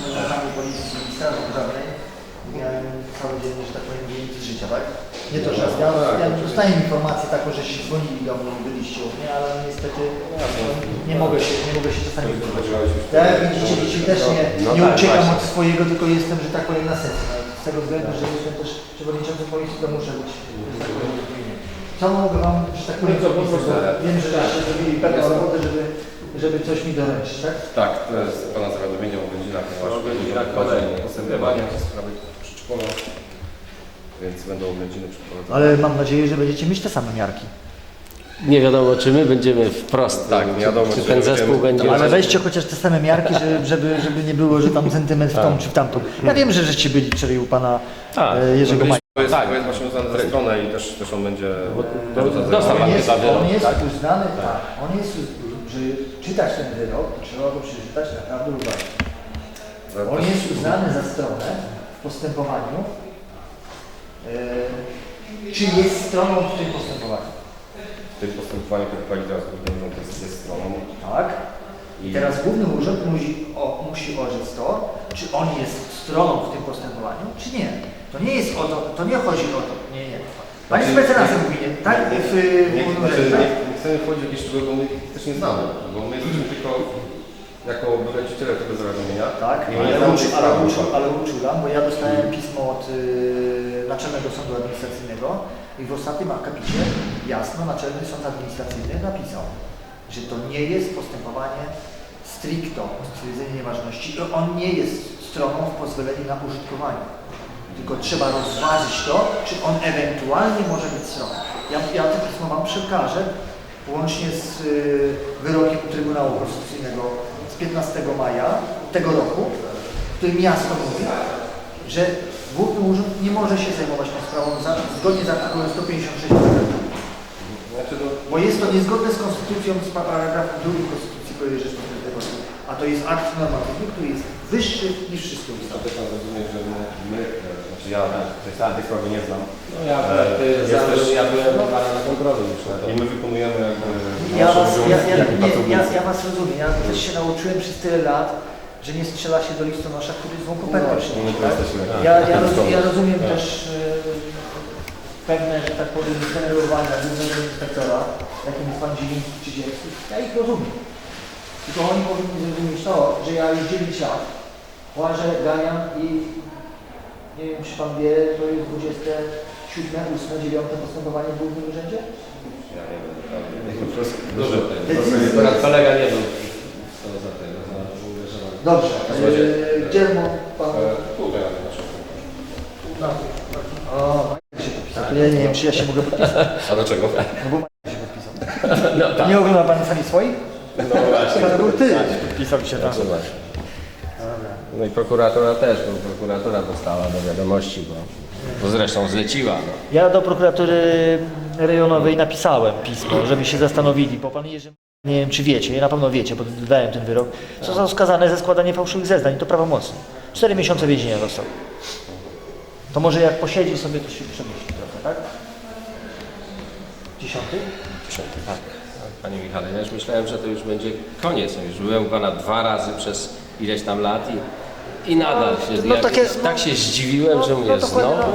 komendarzami policji i straży pożarnej miałem cały dzień, że tak powiem, dzień z życia, tak? Nie to, że ja, ja dostałem informację taką, że się dzwonili do mnie i byliście u mnie, ale niestety nie mogę się, nie mogę się czasami wybrać. Ja jak widzicie, dzisiaj też nie, No nie tak, uciekam od swojego, tylko jestem, że tak powiem, na sesji. No, Z tego względu, że jestem też przewodniczącym policji, to muszę być, że tak powiem. Co mogę Wam, że tak powiem, No Wiem, że żeście zrobili pewną robotę, żeby, żeby coś mi doręczyć, tak? Tak, to jest Pana zawiadomienie o godzinach, ponieważ w chodzi kolejnych. postępowania w sprawie przedszkola, więc będą oględziny przeprowadzone. Ale mam nadzieję, że będziecie mieć te same miarki. Nie wiadomo, czy my będziemy wprost. Tak, nie wiadomo, czy czy ten zespół będziemy- będzie. Ale weźcie chociaż te same miarki, żeby, żeby, żeby nie było, że tam centymetr w tą czy w tamtą. Ja wiem, że żeście byli wczoraj u pana Tak. e, Jerzego Majka. To jest, Tak. to jest właśnie uznane za stronę i też, też on będzie... będzie dostał On pan jest, chyba wyrok, on jest tak? uznany, tak. On jest, że czytać ten wyrok, to trzeba go przeczytać naprawdę uważnie. On jest uznany za stronę w postępowaniu. E, czy jest stroną w tym postępowaniu? W tym postępowaniu, które prowadzi teraz Główny Urząd jest, jest stroną. Tak. I teraz Główny Urząd musi, o, musi orzec to, czy on jest stroną w tym postępowaniu, czy nie. To nie jest o to, to nie chodzi o to. Nie, nie. Panie Znaczy, nie- mówi, nie? Tak? W, w, nie, w, znaczy, tak? nie, nie chcemy wchodzić w jakieś szczegóły, bo my ich też nie znamy, bo my jesteśmy tylko jako obywatele tego zawiadomienia. Tak, I ale, tej ale, ale uczulam, bo ja dostałem pismo od y, Naczelnego Sądu Administracyjnego i w ostatnim akapicie jasno Naczelny Sąd Administracyjny napisał, że to nie jest postępowanie stricto o stwierdzenie nieważności on nie jest stroną w pozwoleniu na użytkowanie. Tylko trzeba rozważyć to, czy on ewentualnie może być stroną. Ja, ja to pismo Wam przekażę, łącznie z y, wyrokiem Trybunału Konstytucyjnego z 15 maja tego roku, w którym jasno mówi, że Główny Urząd nie może się zajmować tą sprawą za, zgodnie z artykułem 156 paragrafu. Znaczy, Bo jest to niezgodne z konstytucją, z paragrafem 2 Konstytucji Rzeczypospolitej. A to jest akt normatywny, który jest wyższy niż wszystkie ustawy. to też mam rozumieć, że my, my e, znaczy ja tej, tej sprawy nie znam. No ja, E, ty, jest znam, też- że ja byłem na kontroli już na to. I my wykonujemy jakby Ja was, ja, ja, nie, ja, ja was rozumiem, ja też się nauczyłem przez tyle lat, że nie strzela się do listonosza, który złą kopertę No, przyniesie, my tu tak? jesteśmy. Ja, ja, Tak. rozumiem, ja rozumiem Tak. też e, pewne, że tak powiem, zdenerwowania głównego inspektora, jakim jest pan Zieliński czy Zielski. Ja ich rozumiem. Tylko oni powinni zrozumieć to, że ja już 9 lat łażę, ganiam i nie wiem, czy pan wie, to jest 27, 8, 9 postępowanie w Głównym Urzędzie? Ja nie wiem, tego. Decyzji. Akurat kolega nie był za tego, za uderzonego. Dobrze. Yy, gdzie mu pan... E, naszą No. O, się podpisał. Ja nie wiem, czy ja się mogę podpisać. A dlaczego? No bo się podpisał. No tak. Nie ogląda pan sami swoich? No właśnie. To był ty. Podpisał się tam. Zobacz. No i prokuratura też, bo prokuratura dostała do wiadomości, bo, bo zresztą zleciła. No. Ja do prokuratury rejonowej napisałem pismo, żeby się zastanowili, bo pan Jerzy, nie wiem czy wiecie, na pewno wiecie, bo dałem ten wyrok, został skazany za składanie fałszywych zeznań, to prawomocnie. Cztery miesiące więzienia dostał. To może jak posiedzi sobie, to się przemyśli trochę, tak? Dziesiąty? Tak. Panie Michale, ja już myślałem, że to już będzie koniec. No Już byłem u Pana dwa razy przez ileś tam lat i, i nadal się, no jak, takie- tak się zdziwiłem, no- że no mówię chodzi znowu.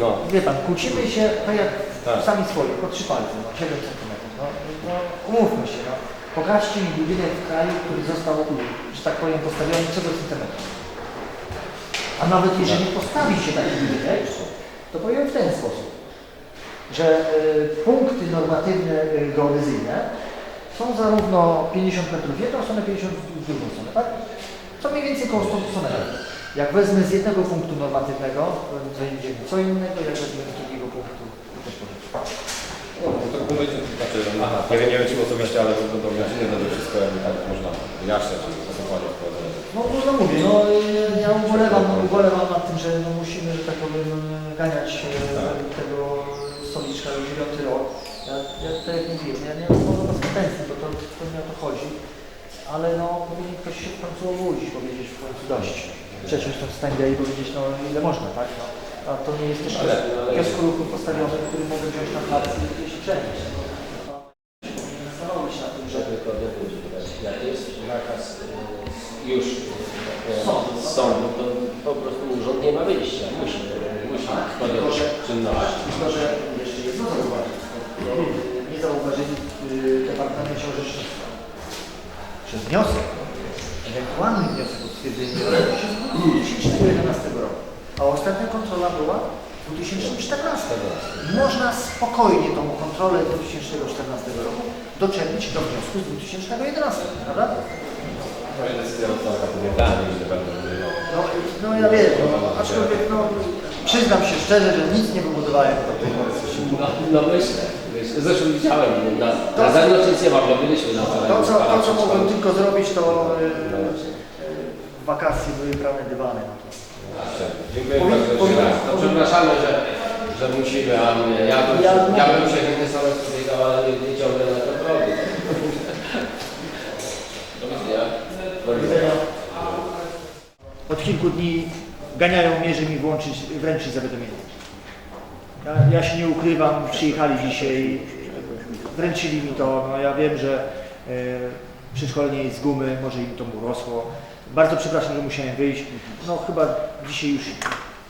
No. Wie pan, kłócimy się tak jak Tak. sami swoje, po trzy palce, no 7 centymetrów. No, no umówmy się, no. Pokażcie mi budynek w kraju, który został, że tak powiem, postawiony co do centymetra. A nawet jeżeli postawi się taki budynek, to powiem w ten sposób, że y, punkty normatywne y, geodezyjne są zarówno 50 metrów w jedną stronę, 50 w drugą stronę, tak? Co mniej więcej koło 100 metrów. Jak wezmę z jednego punktu normatywnego, to będzie co innego, jak wezmę z drugiego punktu, to też powiem. No, to znaczy, nie, wiem, nie wiem czy osobiście, ale to do godziny będę wszystko tak można wyjaśniać i zastosowanie wprowadzone. No, no, no mówię, no y, ja ubolewam, ubolewam nad tym, że no, musimy, że tak powiem, ganiać e, Tak. tego stoliczka już dziewiąty rok. Ja, ja tak jak mówiłem, ja nie mam może bez pretensji, bo to, to nie o to chodzi, ale no powinien ktoś się w końcu obudzić, powiedzieć w końcu dość. Przecież tam stańdę i powiedzieć, no ile można, tak? No, a to nie jest też Ale- ale- kiosku ruchu postawiony, który mogę wziąć na plac i gdzieś przenieść. No, powinien zastanowić nad tym, że to dowiedzieć, jak jest nakaz y, już y, Sąd. z sądu, to po prostu urząd nie ma wyjścia. Musi, musi podjąć czynność. Tylko, że Orzecznictwa, że wniosek, ewentualny wniosek o stwierdzenie roku się złożył 2011 roku, a ostatnia kontrola była w 2014. Można spokojnie tą kontrolę 2014 roku doczepić do wniosku z 2011, prawda? Będą No, no ja wiem, no, aczkolwiek no, przyznam się szczerze, że nic nie wybudowałem do tej. No, no myślę, myślę. Zresztą widziałem, na, na zewnątrz nic nie ma, bo byliśmy na wczoraj. To, co, to, co mogłem tylko zrobić, to No e, e, wakacje były brane dywany. No to. Dziękuję Powin- bardzo. że- To przepraszamy, że, że musimy, a mnie, ja bym, Ja ja, bym się chętnie sam spotykał, ale nie, nie ciągle na to drogi. Do widzenia. Do widzenia. Od kilku dni ganiają mnie, żeby mi włączyć, wręczyć zawiadomienie. Ja, ja się nie ukrywam, przyjechali dzisiaj, wręczyli mi to, no ja wiem, że e, jest z gumy, może im to urosło. Bardzo przepraszam, że musiałem wyjść. No chyba dzisiaj już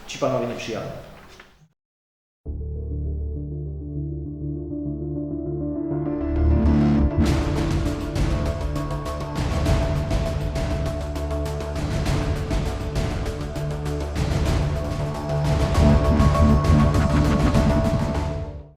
ci panowie nie przyjadą.